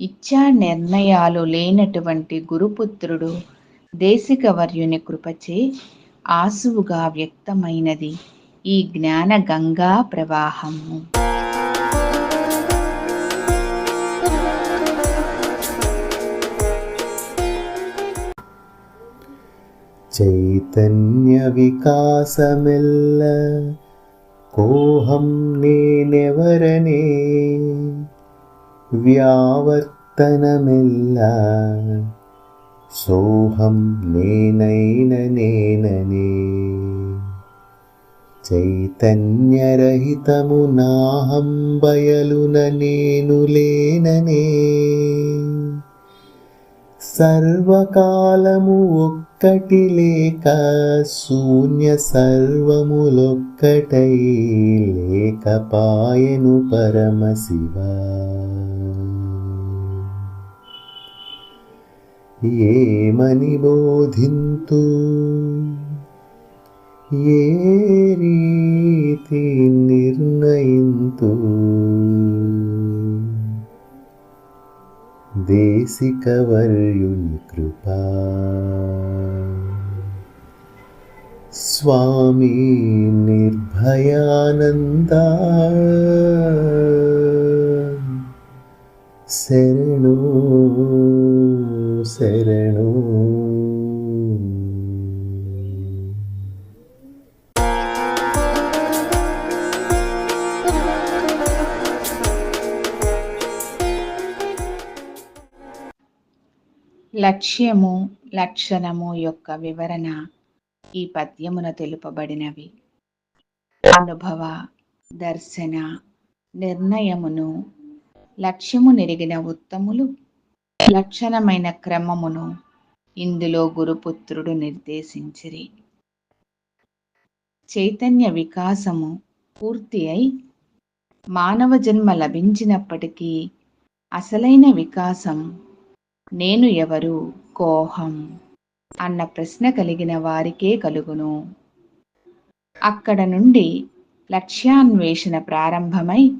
ఇచ్చా నిర్ణయాలు లేనటువంటి గురుపుత్రుడు దేశికవర్యుని కృపచే ఆసువుగా వ్యక్తమైనది ఈ జ్ఞాన గంగా ప్రవాహము. చైతన్య వికాసమెల్ల కోహం నేనెవరనే? వ్యావర్తనమెల్ల సోహం నేనైన నేననే. చైతన్యరహితము నాహం బయలున నేను లేననే. సర్వకాలము ఒక్కటి లేక శూన్య సర్వములొక్కటై లేకపాయను పరమశివా. ఏమని బోధింతు? ఏ రీతి నిర్ణయింతు? దేశికవర్యుని కృపా? స్వామి నిర్భయానంద? శర లక్ష్యము లక్షణము యొక్క వివరణ ఈ పద్యమున తెలుపబడినవి. అనుభవ దర్శన నిర్ణయమును లక్ష్యము నెరిగిన ఉత్తములు లక్షణమైన క్రమమును ఇందులో గురుపుత్రుడు నిర్దేశించిరి. చైతన్య వికాసము పూర్తి అయి మానవ జన్మ లభించినప్పటికీ అసలైన వికాసం నేను ఎవరు? కోహం. అన్న ప్రశ్న కలిగిన వారికే కలుగును. అక్కడ నుండి లక్ష్యాన్వేషణ ప్రారంభమై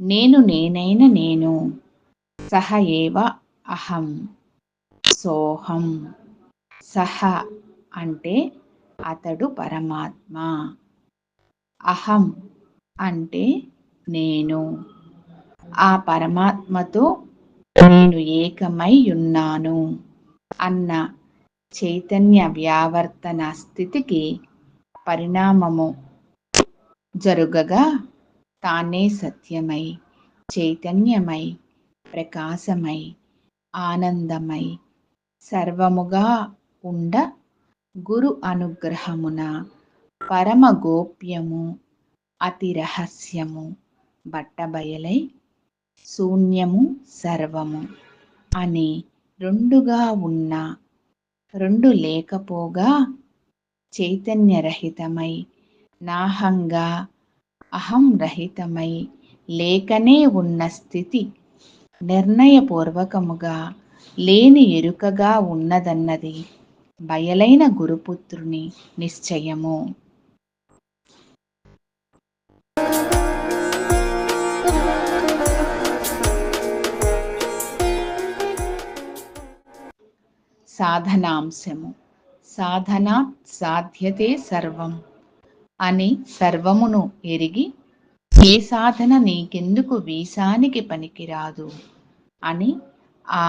నేను నేనైన నేను సహ ఏవ అహం. సోహం. సహ అంటే అతడు పరమాత్మ. అహం అంటే నేను. ఆ పరమాత్మతో నేను ఏకమై ఉన్నాను. అన్న చైతన్య వ్యావర్తన స్థితికి పరిణామము జరుగగా తానే సత్యమై చైతన్యమై ప్రకాశమై ఆనందమై సర్వముగా ఉండ గురు అనుగ్రహమున పరమ గోప్యము అతి రహస్యము బట్టబయలై శూన్యము సర్వము అని రెండుగా ఉన్న రెండు లేకపోగా చైతన్యరహితమై నాహంగా అహం రహితమై లేకనే ఉన్న స్థితి నిర్ణయపూర్వకముగా లేని ఎరుకగా ఉన్నదన్నది బయలైన గురుపుత్రుని నిశ్చయము. సాధనాంశము. సాధన సాధ్యతే సర్వం. అని సర్వమును ఎరిగి ఏ సాధన నీకెందుకు వీసానికి పనికిరాదు? అని ఆ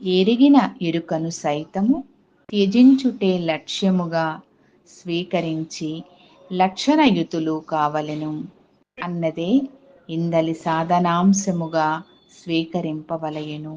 ఎరిగిన ఎరుకను సైతము త్యజించుటే లక్ష్యముగా స్వీకరించి లక్షణయుతులు కావలెను. అన్నదే ఇందలి సాధనాంశముగా స్వీకరింపవలయను